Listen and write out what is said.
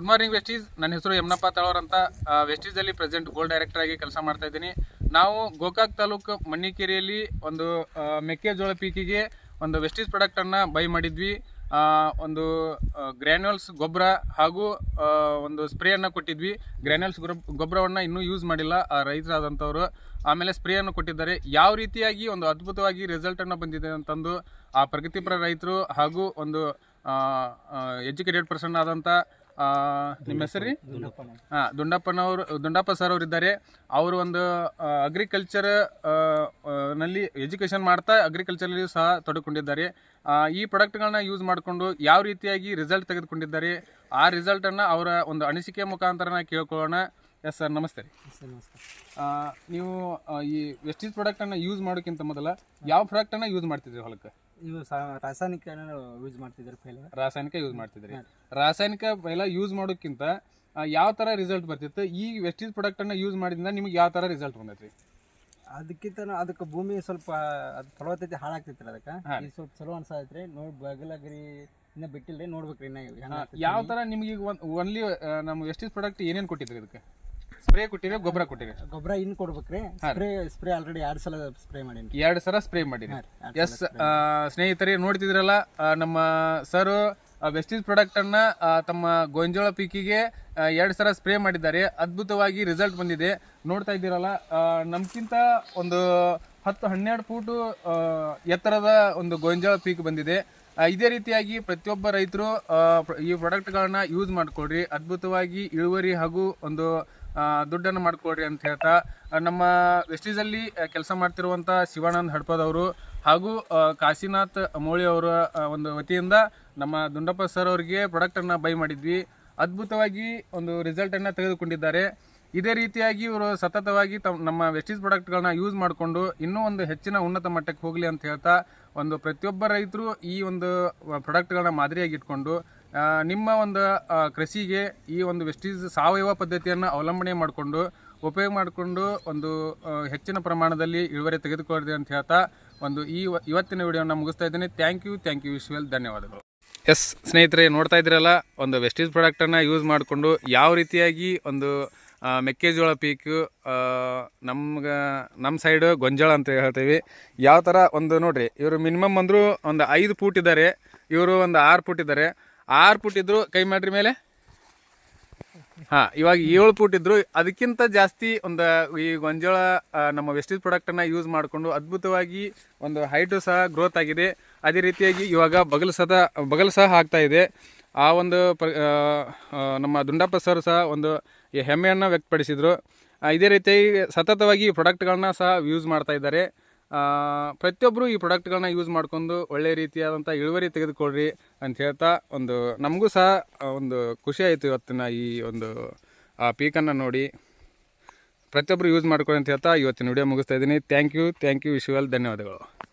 Good morning ವೆಸ್ಟೀಸ್. ನನ್ನ ಹೆಸರು ಯಮನಪ್ಪ ತಳವರ್ ಅಂತ. ವೆಸ್ಟೀಸಲ್ಲಿ ಪ್ರೆಸೆಂಟ್ ಗೋಲ್ಡ್ ಡೈರೆಕ್ಟರ್ ಆಗಿ ಕೆಲಸ ಮಾಡ್ತಾ ಇದ್ದೀನಿ. ನಾವು ಗೋಕಾಕ್ ತಾಲೂಕು ಮಣ್ಣಿಕೇರಿಯಲ್ಲಿ ಒಂದು ಮೆಕ್ಕೆಜೋಳ ಪೀಕಿಗೆ ಒಂದು ವೆಸ್ಟೀಸ್ ಪ್ರಾಡಕ್ಟನ್ನು ಬೈ ಮಾಡಿದ್ವಿ. ಒಂದು ಗ್ರ್ಯಾನ್ಯೂಲ್ಸ್ ಗೊಬ್ಬರ ಹಾಗೂ ಒಂದು ಸ್ಪ್ರೇಯನ್ನು ಕೊಟ್ಟಿದ್ವಿ. ಗ್ರ್ಯಾನ್ಯೂಲ್ಸ್ ಗೊಬ್ಬರವನ್ನು ಇನ್ನೂ ಯೂಸ್ ಮಾಡಿಲ್ಲ ಆ ರೈತರಾದಂಥವ್ರು. ಆಮೇಲೆ ಸ್ಪ್ರೇಯನ್ನು ಕೊಟ್ಟಿದ್ದಾರೆ. ಯಾವ ರೀತಿಯಾಗಿ ಒಂದು ಅದ್ಭುತವಾಗಿ ರಿಸಲ್ಟನ್ನು ಬಂದಿದೆ ಅಂತಂದು ಆ ಪ್ರಗತಿಪರ ರೈತರು ಹಾಗೂ ಒಂದು ಎಜುಕೇಟೆಡ್ ಪರ್ಸನ್ ಆದಂಥ ನಿಮ್ಮ ಹೆಸರು ರೀ? ಹಾಂ ದುಂಡಪ್ಪನವರು ದುಂಡಪ್ಪ ಸರ್ ಅವರು ಇದ್ದಾರೆ. ಅವರು ಒಂದು ಅಗ್ರಿಕಲ್ಚರ್ನಲ್ಲಿ ಎಜುಕೇಷನ್ ಮಾಡ್ತಾ ಅಗ್ರಿಕಲ್ಚರಲ್ಲಿ ಸಹ ತೊಡಕೊಂಡಿದ್ದಾರೆ. ಈ ಪ್ರಾಡಕ್ಟ್ಗಳನ್ನ ಯೂಸ್ ಮಾಡಿಕೊಂಡು ಯಾವ ರೀತಿಯಾಗಿ ರಿಸಲ್ಟ್ ತೆಗೆದುಕೊಂಡಿದ್ದಾರೆ ಆ ರಿಸಲ್ಟನ್ನು ಅವರ ಒಂದು ಅನಿಸಿಕೆ ಮುಖಾಂತರ ಕೇಳ್ಕೊಳ್ಳೋಣ. ಎಸ್ ಸರ್ ನಮಸ್ತೆ ರೀ. ನೀವು ಈ ವೆಸ್ಟೀಸ್ ಪ್ರಾಡಕ್ಟನ್ನು ಯೂಸ್ ಮಾಡೋಕ್ಕಿಂತ ಮೊದಲ ಯಾವ ಪ್ರಾಡಕ್ಟನ್ನು ಯೂಸ್ ಮಾಡ್ತಿದ್ರಿ ಹೊಲಕ್ಕೆ? ಇವು ಸಾ ರಾಸಾಯನಿಕ ಯೂಸ್ ಮಾಡ್ತಿದ್ರು ಪೈಲೆ ರಾಸಾಯನಿಕ ಯೂಸ್ ಮಾಡ್ತಿದ್ರಿ ರಾಸಾಯನಿಕ ಎಲ್ಲ ಯೂಸ್ ಮಾಡೋಕ್ಕಿಂತ ಆ, ಯಾವ ತರ ರಿಸಲ್ಟ್ ಬರ್ತಿತ್ತು? ಈ ವೆಸ್ಟೇಜ್ ಪ್ರಾಡಕ್ಟ್ ಅನ್ನ ಯೂಸ್ ಮಾಡಿದ್ರಿಂದ ನಿಮ್ಗೆ ಯಾವ ತರ ರಿಸಲ್ಟ್ ಬಂದೈತ್ರಿ? ಅದಕ್ಕಿಂತ ಅದಕ್ಕೆ ಭೂಮಿ ಸ್ವಲ್ಪ ಅದು ಫಲವತ್ತತೆ ಹಾಳಾಗ್ತಿತ್ತು ಅದಕ್ಕೆ? ಹಾ. ಈ ಸ್ವಲ್ಪ ಚಲೋ ಅನ್ಸಾತ್ರಿ ನೋಡಿ ಬಗಲಗ್ರಿ ಇನ್ನ ಬಿಟ್ಟಿಲ್ರಿ ನೋಡ್ಬೇಕ್ರಿ ಇನ್ನ ಹೆಂಗ್ ಆಗ್ತೈತಿ. ಯಾವ ತರ ನಿಮ್ಗೆ ಈಗ ಓನ್ಲಿ ನಮ್ಗೆ ವೆಸ್ಟೀಸ್ ಪ್ರಾಡಕ್ಟ್ ಏನೇನು ಕೊಟ್ಟಿದ್ರಿ ಇದಕ್ಕೆ? ಸ್ಪ್ರೇ ಕೊಟ್ಟಿರಿ ಗೊಬ್ಬರ ಕೊಟ್ಟಿರಿ? ಗೊಬ್ಬರ ಇನ್ ಕೊಡ್ಬೇಕ್ರಿ. ಸ್ಪ್ರೇ ಸ್ಪ್ರೇ ಆಲ್ರೆಡಿ ಎರಡು ಸಲ ಸ್ಪ್ರೇ ಮಾಡೀನಿ. ಎರಡು ಸಲ ಸ್ಪ್ರೇ ಮಾಡಿರಿ. ಎಸ್ ಸ್ನೇಹಿತರೆ ನೋಡ್ತಿದ್ರಲ್ಲ ನಮ್ಮ ಸರ್ ವೆಸ್ಟೀಸ್ ಅನ್ನ ತಮ್ಮ ಗೊಂಜೋಳ ಪೀಕಿಗೆ ಎರಡು ಸಲ ಸ್ಪ್ರೇ ಮಾಡಿದ್ದಾರೆ. ಅದ್ಭುತವಾಗಿ ರಿಸಲ್ಟ್ ಬಂದಿದೆ. ನೋಡ್ತಾ ಇದ್ದೀರಲ್ಲ ನಮ್ಗಿಂತ ಒಂದು ಹತ್ತು ಹನ್ನೆರಡು ಫೂಟು ಎತ್ತರದ ಒಂದು ಗೊಂಜೋಳ ಪೀಕ್ ಬಂದಿದೆ. ಇದೇ ರೀತಿಯಾಗಿ ಪ್ರತಿಯೊಬ್ಬ ರೈತರು ಈ ಪ್ರಾಡಕ್ಟ್ಗಳನ್ನ ಯೂಸ್ ಮಾಡ್ಕೊಳ್ರಿ. ಅದ್ಭುತವಾಗಿ ಇಳುವರಿ ಹಾಗೂ ಒಂದು ದುಡ್ಡನ್ನು ಮಾಡಿಕೊಡ್ರಿ ಅಂತ ಹೇಳ್ತಾ ನಮ್ಮ ವೆಸ್ಟೀಸಲ್ಲಿ ಕೆಲಸ ಮಾಡ್ತಿರುವಂಥ ಶಿವಾನಂದ್ ಹಡ್ಪದವರು ಹಾಗೂ ಕಾಶಿನಾಥ್ ಮೋಳಿ ಅವರ ಒಂದು ವತಿಯಿಂದ ನಮ್ಮ ದುಂಡಪ್ಪ ಸರ್ ಅವರಿಗೆ ಪ್ರಾಡಕ್ಟನ್ನು ಬೈ ಮಾಡಿದ್ವಿ. ಅದ್ಭುತವಾಗಿ ಒಂದು ರಿಸಲ್ಟನ್ನು ತೆಗೆದುಕೊಂಡಿದ್ದಾರೆ. ಇದೇ ರೀತಿಯಾಗಿ ಇವರು ಸತತವಾಗಿ ತಮ್ಮ ನಮ್ಮ ವೆಸ್ಟೀಸ್ ಪ್ರಾಡಕ್ಟ್ಗಳನ್ನ ಯೂಸ್ ಮಾಡಿಕೊಂಡು ಇನ್ನೂ ಒಂದು ಹೆಚ್ಚಿನ ಉನ್ನತ ಮಟ್ಟಕ್ಕೆ ಹೋಗಲಿ ಅಂತ ಹೇಳ್ತಾ, ಒಂದು ಪ್ರತಿಯೊಬ್ಬ ರೈತರು ಈ ಒಂದು ಪ್ರಾಡಕ್ಟ್ಗಳನ್ನ ಮಾದರಿಯಾಗಿ ಇಟ್ಕೊಂಡು ನಿಮ್ಮ ಒಂದು ಕೃಷಿಗೆ ಈ ಒಂದು ವೆಸ್ಟೀಸ್ ಸಾವಯವ ಪದ್ಧತಿಯನ್ನು ಅವಲಂಬನೆ ಮಾಡಿಕೊಂಡು, ಉಪಯೋಗ ಮಾಡಿಕೊಂಡು ಒಂದು ಹೆಚ್ಚಿನ ಪ್ರಮಾಣದಲ್ಲಿ ಇಳುವರಿ ತೆಗೆದುಕೊಳ್ಳಿ ಅಂತ ಹೇಳ್ತಾ ಒಂದು ಈ ಇವತ್ತಿನ ವಿಡಿಯೋನ ಮುಗಿಸ್ತಾ ಇದ್ದೀನಿ. Thank you thank you visual ಧನ್ಯವಾದಗಳು. ಎಸ್, ಸ್ನೇಹಿತರೆ, ನೋಡ್ತಾ ಇದ್ದೀರಲ್ಲ, ಒಂದು ವೆಸ್ಟೀಸ್ ಪ್ರಾಡಕ್ಟನ್ನು ಯೂಸ್ ಮಾಡಿಕೊಂಡು ಯಾವ ರೀತಿಯಾಗಿ ಒಂದು ಮೆಕ್ಕೆಜೋಳ ಪೀಕು ನಮ್ಗೆ ನಮ್ಮ ಸೈಡು ಗೊಂಜಾಳ ಅಂತ ಹೇಳ್ತೀವಿ. ಯಾವ ಥರ ಒಂದು ನೋಡಿರಿ, ಇವರು ಮಿನಿಮಮ್ ಅಂದರೂ ಒಂದು ಐದು ಫೂಟ್ ಇದ್ದಾರೆ, ಇವರು ಒಂದು ಆರು ಫೂಟ್ ಇದ್ದಾರೆ. ಆರು ಪುಟ್ ಇದ್ರು, ಕೈ ಮಾಡ್ರಿ ಮೇಲೆ. ಹಾಂ, ಇವಾಗ ಏಳು ಫೂಟ್ ಇದ್ರು. ಅದಕ್ಕಿಂತ ಜಾಸ್ತಿ ಒಂದು, ಈ ಗೊಂಜಾಳ ನಮ್ಮ ವೆಸ್ಟೀಸ್ ಪ್ರಾಡಕ್ಟನ್ನು ಯೂಸ್ ಮಾಡಿಕೊಂಡು ಅದ್ಭುತವಾಗಿ ಒಂದು ಹೈಟು ಸಹ ಗ್ರೋತ್ ಆಗಿದೆ. ಅದೇ ರೀತಿಯಾಗಿ ಇವಾಗ ಬಗಲು ಸದ, ಬಗಲು ಸಹ ಆಗ್ತಾ ಇದೆ. ಆ ಒಂದು ನಮ್ಮ ದುಂಡಪ್ಪ ಸರ್ ಸಹ ಒಂದು ಹೆಮ್ಮೆಯನ್ನು ವ್ಯಕ್ತಪಡಿಸಿದರು. ಇದೇ ರೀತಿಯಾಗಿ ಸತತವಾಗಿ ಪ್ರಾಡಕ್ಟ್ಗಳನ್ನ ಸಹ ಯೂಸ್ ಮಾಡ್ತಾ ಇದ್ದಾರೆ. ಪ್ರತಿಯೊಬ್ಬರು ಈ ಪ್ರಾಡಕ್ಟ್ಗಳನ್ನ ಯೂಸ್ ಮಾಡ್ಕೊಂಡು ಒಳ್ಳೆ ರೀತಿಯಾದಂಥ ಇಳುವರಿ ತೆಗೆದುಕೊಳ್ಳ್ರಿ ಅಂತ ಹೇಳ್ತಾ ಒಂದು, ನಮಗೂ ಸಹ ಒಂದು ಖುಷಿ ಆಯಿತು ಇವತ್ತಿನ ಈ ಒಂದು, ಆ ಪೀಕನ್ನು ನೋಡಿ. ಪ್ರತಿಯೊಬ್ಬರು ಯೂಸ್ ಮಾಡ್ಕೊಳ್ಳಿ ಅಂತ ಹೇಳ್ತಾ ಇವತ್ತಿನ ವಿಡಿಯೋ ಮುಗಿಸ್ತಾ ಇದ್ದೀನಿ. Thank you thank you visual ಧನ್ಯವಾದಗಳು.